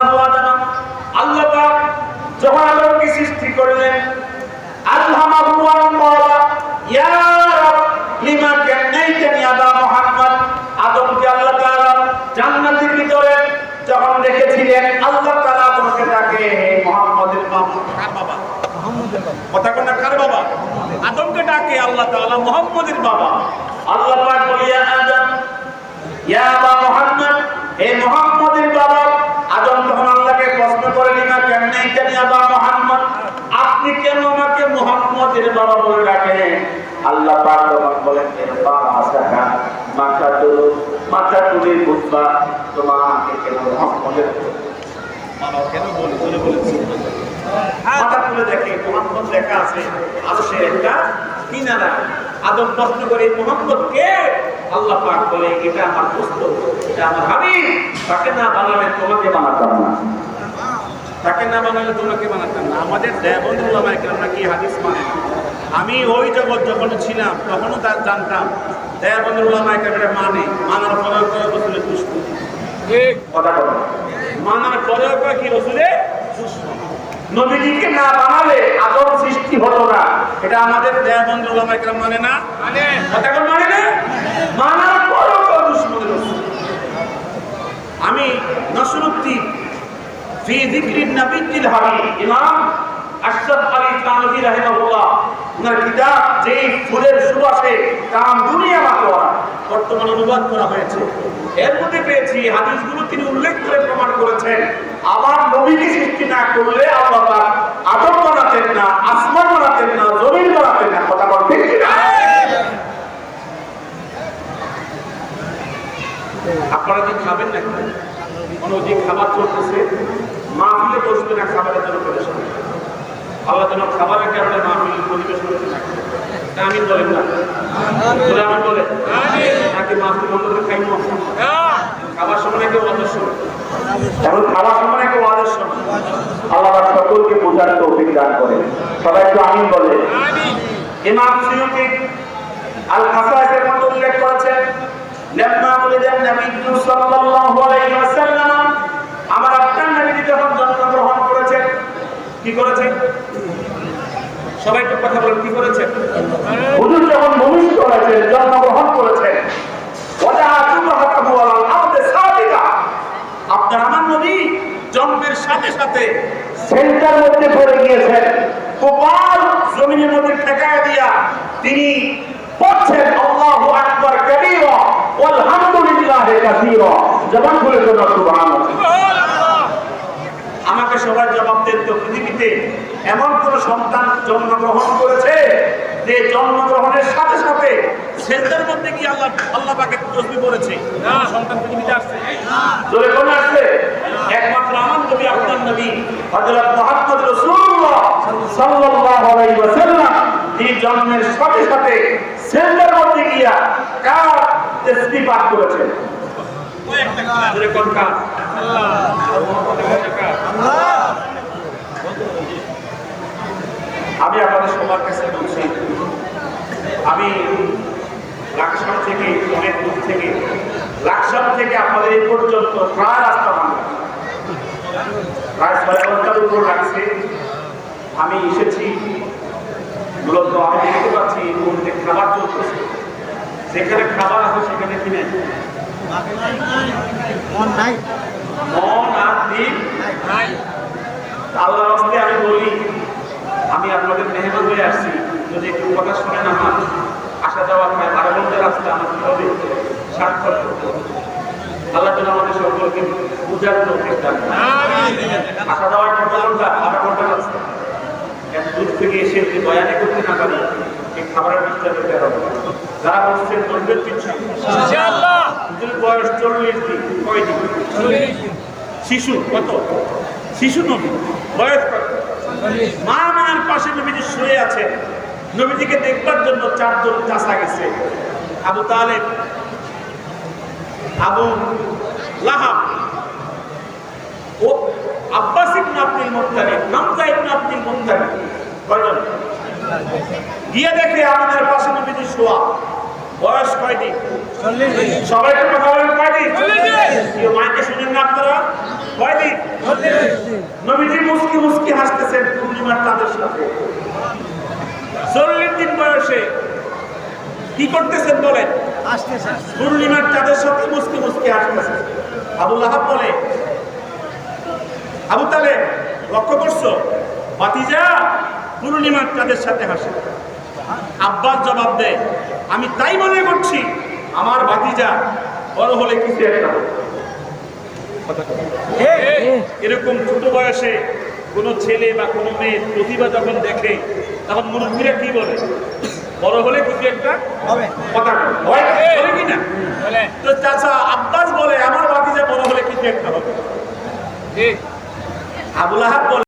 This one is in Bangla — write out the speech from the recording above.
আল্লাহ মুহাম্মদ হে মুহাম্মদের বাবা কার বাবা কথা কোন কার বাবা আদমকে ডাকে আল্লাহ বাবা। আল্লাহ পাক বলে, ইয়া আদম, ইয়া আবা মুহাম্মদ, হে মুহাম্মদের বাবা আদম তখন আল্লাহকে প্রশ্ন করে লিমা কেমনে আপনি কেন আমাকে মুহাম্মদের বাবা বলে ডাকেন? আল্লাহ বলেন এরপা আসাকা মাথা তুলো, মাথা তুলে বুঝবা, তোমাকে কেন মুহাম্মদের কেন বলে মোহাম্মদ লেখা মোহাম্মদ বলে, এটা আমার দোস্ত, এটা আমার হাবিব, তাকে না বানালে তোমাকে বানাতাম না। তাকে না বানালে তোমাকে বানাতাম না আমাদের দেবন্ধ ওলামায় কেননা কি হাদিস মানে? আমি ওই জগৎ যখন ছিলাম তখনও তার জানতাম দেবন্ধ ওলামায় কেমন মানে। মানার পরেও করে রসুলের দুষ্ট। কথা বলো। মানার পরেও করে কি রসুলের নবীজিকে না বানালে আদম সৃষ্টি হতো না। এটা আমাদের দেবন্ধ ওলামায় কেন মানে না? কথা মানে না? মানার পরও তো দুশ্মনের রসুল। আমি নসরুদ্দিন ফি যিকরিন নাবিয়িল হাবিব ইমাম আশরাফ আলী কানভি রাহিমাহুল্লাহ, উনার কিতাব যেই ফুলের সুবাসে কাম দুনিয়া মাতোয়ারা বর্তমানে অনুবাদ করা হয়েছে। এর মধ্যে পেয়েছি হাদিসগুলো তিনি উল্লেখ করে প্রমাণ করেছেন। আমার নবীকে সৃষ্টি না করলে আল্লাহ পাক আদম বানাতেন না, আসমান বানাতেন না, জমিন বানাতেন না। কথা বল আপনারা কি খাবেন না কোনো যে খাবার চলতেছে? মাহফিলে বসবে না, খাবারের জন্য পরিবেশন আল্লাহ যেন খাবারের কারণে মাহফিল পরিবেশন আমি বলেন না। আমি বলে। নাকি মাহফিল করে খাই খাবার সময় নাকি সময় এখন খাওয়ার সময় একটা ওয়াদের আল্লাহ সকলকে বোঝার তৌফিক দান করে সবাই একটু আমিন বলে। ইমাম সুয়ুতি আল খাসাইসের মধ্যে উল্লেখ করেছেন। লেম্মা বলে দেন নবী সাল্লাল্লাহু আলাইহি ওয়াসাল্লাম আমার আপনার নবী যখন জন্মগ্রহণ করেছেন কি করেছেন? সবাই একটু কথা বলেন কি করেছেন? হুজুর যখন ভূমিষ্ঠ হয়েছেন জন্মগ্রহণ করেছেন আপনার আমার নবী জন্মের সাথে সাথে সেন্টার মধ্যে পড়ে গিয়েছেন। কপাল জমিনের মধ্যে ঠেকায় দিয়া তিনি পড়ছেন আল্লাহু আকবার কাবীরা আলহামদুলিল্লাহি কাসীরা। জবান খুলে সুবহানাল্লাহ। সবাই জবাব দেন তো পৃথিবীতে এমন কোন সন্তান জন্মগ্রহণ করেছে যে জন্মগ্রহণের সাথে সাথে সেন্টার মধ্যে কি আল্লাহ আল্লাহ পাকে তসবি পড়েছে? সন্তান পৃথিবীতে আসছে? জোরে কোন আসছে? একমাত্র আমার নবী আপনার নবী হযরত মুহাম্মদ রাসূলুল্লাহ সাল্লাল্লাহু আলাইহি ওয়াসাল্লাম তিনি জন্মের সাথে সাথে সেন্টার মধ্যে গিয়া কার তাসবিহ পাঠ করেছেন? জোরে কোন কাজ আমি আপনাদের সবার কাছে বলছি আমি লাকসাম থেকে অনেক দূর থেকে লাকসাম থেকে আপনাদের এই পর্যন্ত প্রায় রাস্তা বাংলা প্রায় ছয় ঘণ্টার উপর লাগছে। আমি এসেছি মূলত আমি দেখতে পাচ্ছি এই মুহূর্তে খাবার চলতেছে। যেখানে খাবার আছে সেখানে কিনে। মন আর দিন। আল্লাহর হস্তে আমি বলি আমি আপনাদের মেহমান হয়ে আসছি। যদি একটু কথা শোনেন আমার আসা যাওয়া প্রায় বারো ঘণ্টা রাস্তা আমার কি হবে? স্বাক্ষর আল্লাহ যেন আমাদের সকলকে তৌফিক আসা যাওয়া কত ঘণ্টা ঘণ্টা রাস্তা। এত দূর থেকে এসে যদি বয়ানে করতে না পারি এই খাবারের বিষয়টা পেতে হবে। যারা বলছেন নব্বই পিছু বয়স চল্লিশ দিন কয় দিন। শিশু কত? শিশু নবী বয়স কত? মা মায়ের পাশে নবীজি শুয়ে আছে। নবীজিকে দেখবার জন্য চারজন চাষা গেছে। আবু তালেব, আবু লাহাব ও Abbas ibn Abdul Muttalib, Hamza ibn Abdul Muttalib. কয়জন? গিয়ে দেখে আমাদের পাশে নবীজি শোয়া। বয়স কয়দিন সবাইকে কথা বলেন কয়দিন কেউ মাকে শুনেন না আপনারা? কয়দিন নবীজি মুস্কি মুস্কি হাসতেছেন পূর্ণিমার তাদের সাথে। চল্লিশ দিন বয়সে কি করতেছেন বলেন? পূর্ণিমার চাঁদের সাথে মুস্কি মুস্কি হাসতেছেন। আবুল আহাব বলে, আবু তালে লক্ষ্য করছ? বাতিজা পূর্ণিমার চাঁদের সাথে হাসে। আব্বাস জবাব দেয় আমি তাই মনে করছি আমার ভাতিজা বড় হলে কিছু একটা এরকম ছোট বয়সে কোনো ছেলে বা কোনো মেয়ের প্রতিভা যখন দেখে তখন মুরব্বীরা কি বলে? বড় হলে কিছু একটা কথা। বলে। কি না? তো চাচা আব্বাস বলে আমার ভাতিজা বড় হলে কিছু একটা হবে। আবুল আহাব বলে